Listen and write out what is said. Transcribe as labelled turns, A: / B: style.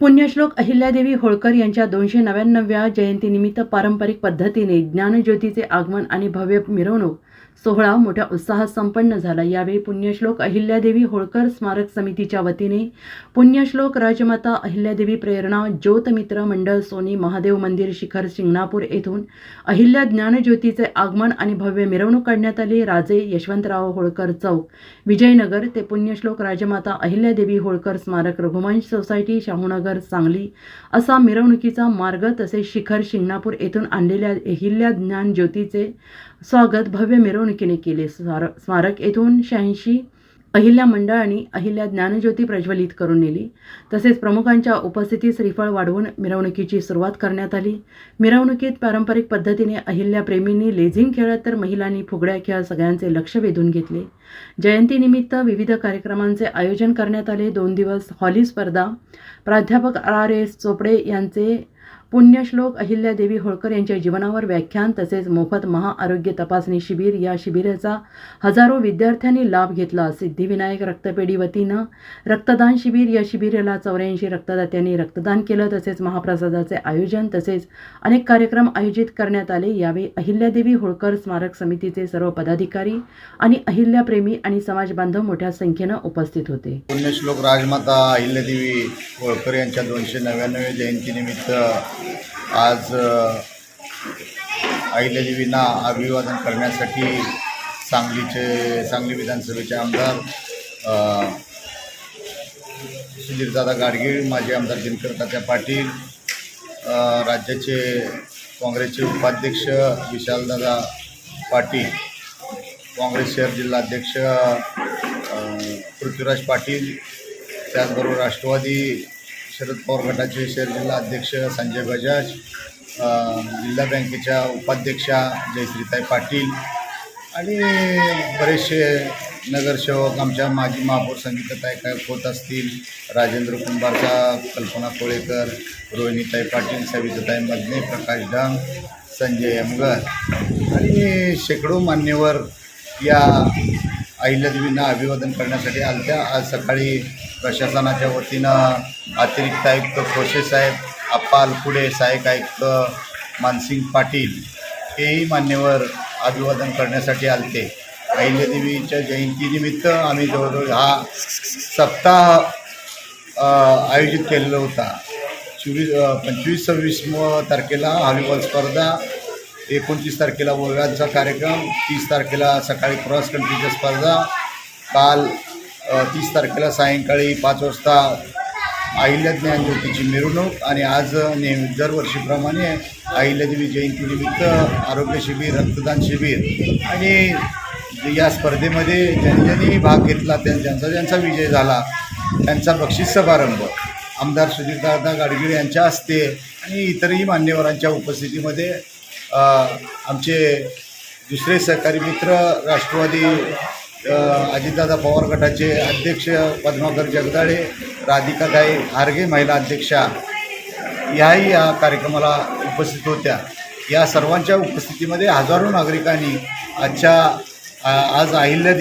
A: पुण्यश्लोक अहिल्यादेवी होळकर यांच्या दोनशे नव्याण्णव्या जयंतीनिमित्त पारंपरिक पद्धतीने ज्ञानज्योतीचे आगमन आणि भव्य मिरवणूक सोहळा मोठ्या उत्साहात संपन्न झाला. यावेळी पुण्यश्लोक अहिल्यादेवी होळकर स्मारक समितीच्या वतीने पुण्यश्लोक राजमाता अहिल्यादेवी प्रेरणा ज्योतमित्र मंडळ सोनी महादेव मंदिर शिखर शिंगणापूर येथून अहिल्या ज्ञानज्योतीचे आगमन आणि भव्य मिरवणूक काढण्यात आली. राजे यशवंतराव होळकर चौक विजयनगर ते पुण्यश्लोक राजमाता अहिल्यादेवी होळकर स्मारक रघुवंश सोसायटी शाहूनगर सांगली असा मिरवणुकीचा मार्ग तसेच शिखर शिंगणापूर येथून आणलेल्या अहिल्या ज्ञान ज्योतीचे स्वागत भव्य मिरवणुकीने केले. स्मार- स्मारक येथून शहाऐंशी अहिल्या मंडळांनी अहिल्या ज्ञानज्योती प्रज्वलित करून नेली. तसेच प्रमुखांच्या उपस्थितीत श्रीफळ वाढवून मिरवणुकीची सुरुवात करण्यात आली. मिरवणुकीत पारंपरिक पद्धतीने अहिल्या प्रेमींनी लेझिंग खेळत तर महिलांनी फुगड्या खेळ सगळ्यांचे लक्ष वेधून घेतले. जयंतीनिमित्त विविध कार्यक्रमांचे आयोजन करण्यात आले. दोन दिवस हॉली स्पर्धा. प्राध्यापक आर एस चोपडे यांचे पुण्यश्लोक अहिल्यादेवी होळकर यांच्या जीवनावर व्याख्यान तसेच मोफत महाआरोग्य तपासणी शिबिर या शिबिराचा हजारो विद्यार्थ्यांनी लाभ घेतला. सिद्धिविनायक रक्तपेढी वतीनं रक्तदान शिबिर या शिबिराला चौऱ्याऐंशी रक्तदात्यांनी रक्तदान केलं. तसेच महाप्रसादाचे आयोजन तसेच अनेक कार्यक्रम आयोजित करण्यात आले. यावेळी अहिल्यादेवी होळकर स्मारक समितीचे सर्व पदाधिकारी आणि अहिल्याप्रेमी आणि समाजबांधव मोठ्या संख्येनं उपस्थित होते.
B: पुण्यश्लोक राजमाता अहिल्यादेवी होळकर यांच्या दोनशे नव्याण्णव जयंतीनिमित्त आज अ, अहिल्यादेवींना अभिवादन करण्यासाठी सांगलीचे सांगली विधानसभेचे आमदार सुधीरदादा गाडगीळ माजी आमदार दिनकर तात्या पाटील राज्याचे काँग्रेसचे उपाध्यक्ष विशालदादा पाटील काँग्रेस शहर जिल्हाध्यक्ष पृथ्वीराज पाटील त्याचबरोबर राष्ट्रवादी शरद पवार गटाचे शहर जिल्हा अध्यक्ष संजय बजाज जिल्हा बँकेच्या उपाध्यक्षा जयश्रीताई पाटील आणि बरेचसे नगरसेवक आमच्या माजी महापौर संगीताताई काय होत असतील राजेंद्र कुंभारचा कल्पना कोळेकर रोहिणीताई पाटील सविताताई मजने प्रकाश डांग संजय यमगर आणि शेकडो मान्यवर या अहिल्यादेवींना अभिवादन करण्यासाठी आलत्या. आज सकाळी प्रशासनाच्या वतीनं अतिरिक्त आयुक्त खोसे साहेब अप्पाल पुढे सहाय्यक आयुक्त मानसिंग पाटील हेही मान्यवर अभिवादन करण्यासाठी आलते. अहिल्यादेवीच्या जयंतीनिमित्त आम्ही जवळजवळ हा सप्ताह आयोजित केलेला होता. चोवीस पंचवीस सव्वीस तारखेला हॉलीबॉल स्पर्धा एकोणतीस तारखेला ओव्याचा कार्यक्रम तीस तारखेला सकाळी क्रॉस कंट्रीच्या स्पर्धा काल तीस तारखेला सायंकाळी पाच वाजता अहिल्या ज्ञानज्योतीची मिरवणूक आणि आज नेहमी दरवर्षीप्रमाणे अहिल्यादेवी जयंतीनिमित्त आरोग्य शिबिर रक्तदान शिबिर आणि या स्पर्धेमध्ये ज्यांनी ज्यांनी भाग घेतला त्यांचा ज्यांचा विजय झाला त्यांचा बक्षीस समारंभ. आमदार सुधीरदादा गाडगिळ यांच्या हस्ते आणि इतरही मान्यवरांच्या उपस्थितीमध्ये आमचे दुसरे सहकारी मित्र राष्ट्रवादी अजितदादा पवार गटाचे अध्यक्ष पद्माकर जगदाळे राधिकाताई हारगे महिला अध्यक्षा याही या कार्यक्रमाला उपस्थित होत्या. या सर्वांच्या उपस्थितीमध्ये हजारो नागरिकांनी आजच्या आज अहिल्या